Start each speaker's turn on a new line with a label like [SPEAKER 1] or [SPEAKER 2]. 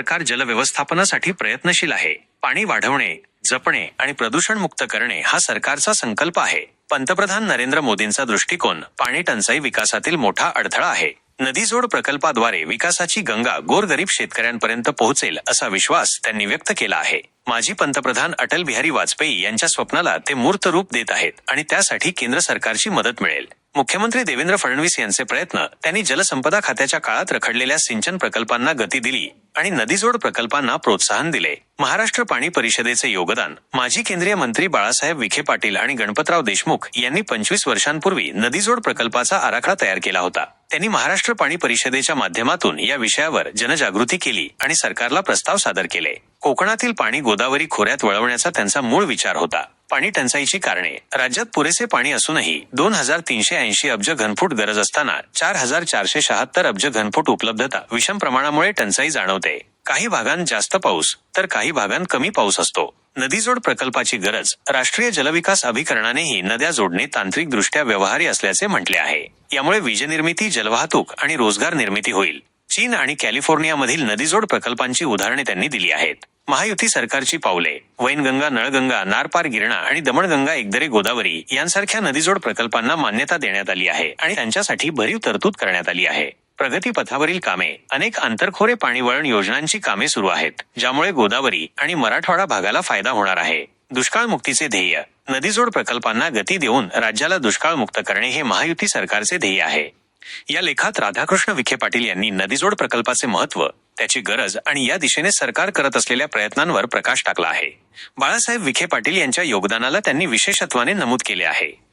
[SPEAKER 1] सरकार जलव्यवस्थापनासाठी प्रयत्नशील आहे. पाणी वाढवणे जपणे आणि प्रदूषण मुक्त करणे हा सरकारचा संकल्प आहे. पंतप्रधान नरेंद्र मोदींचा दृष्टिकोन पाणी टंचाई विकासातील मोठा अडथळा आहे. नदीजोड प्रकल्पाद्वारे विकासाची गंगा गोरगरीब शेतकऱ्यांपर्यंत पोहोचेल असा विश्वास त्यांनी व्यक्त केला आहे. माजी पंतप्रधान अटल बिहारी वाजपेयी यांच्या स्वप्नाला ते मूर्त रूप देत आहेत आणि त्यासाठी केंद्र सरकारची मदत मिळेल. मुख्यमंत्री देवेंद्र फडणवीस यांचे प्रयत्न त्यांनी जलसंपदा खात्याच्या काळात रखडलेल्या सिंचन प्रकल्पांना गती दिली आणि नदीजोड प्रकल्पांना प्रोत्साहन दिले. महाराष्ट्र पाणी परिषदेचे योगदान माजी केंद्रीय मंत्री बाळासाहेब विखे पाटील आणि गणपतराव देशमुख यांनी पंचवीस वर्षांपूर्वी नदीजोड प्रकल्पाचा आराखडा तयार केला होता. त्यांनी महाराष्ट्र पाणी परिषदेच्या माध्यमातून या विषयावर जनजागृती केली आणि सरकारला प्रस्ताव सादर केले. कोकणातील पाणी गोदावरी खोऱ्यात वळवण्याचा त्यांचा मूळ विचार होता. पाणी टंचाईची कारणे. राज्यात पुरेसे पाणी असूनही दोन हजार तीनशे ऐंशी अब्ज घनफूट गरज असताना चार हजार चारशे शहात्तर अब्ज घनफूट उपलब्धता विषम प्रमाणामुळे टंचाई जाणवते. काही भागांत जास्त पाऊस तर काही भागांत कमी पाऊस असतो. नदीजोड प्रकल्पाची गरज राष्ट्रीय जलविकास अभिकरणानेही नद्या जोडणे तांत्रिकदृष्ट्या व्यवहारी असल्याचे म्हटले आहे. यामुळे वीजनिर्मिती जलवाहतूक आणि रोजगार निर्मिती होईल. चीन आणि कॅलिफोर्नियामधील नदीजोड प्रकल्पांची उदाहरणे त्यांनी दिली आहेत. महायुती सरकारची पावले वैनगंगा नळगंगा नारपार गिरणा आणि दमणगंगा एकदरे गोदावरी यांसारख्या नदीजोड प्रकल्पांना मान्यता देण्यात आली आहे आणि त्यांच्यासाठी भरीव तरतूद करण्यात आली आहे. प्रगती पथावरील कामे अनेक आंतरखोरे पाणी वळण योजनांची कामे सुरू आहेत ज्यामुळे गोदावरी आणि मराठवाडा भागाला फायदा होणार आहे. दुष्काळ मुक्तीचे ध्येय. नदीजोड प्रकल्पांना गती देऊन राज्याला दुष्काळ मुक्त करणे हे महायुती सरकारचे ध्येय आहे. या लेखात राधाकृष्ण विखे पाटील यांनी नदीजोड प्रकल्पाचे महत्त्व त्याची गरज आणि या दिशेने सरकार करत असलेल्या प्रयत्नांवर प्रकाश टाकला आहे. बाळासाहेब विखे पाटील यांच्या योगदानाला त्यांनी विशेषत्वाने नमूद केले आहे.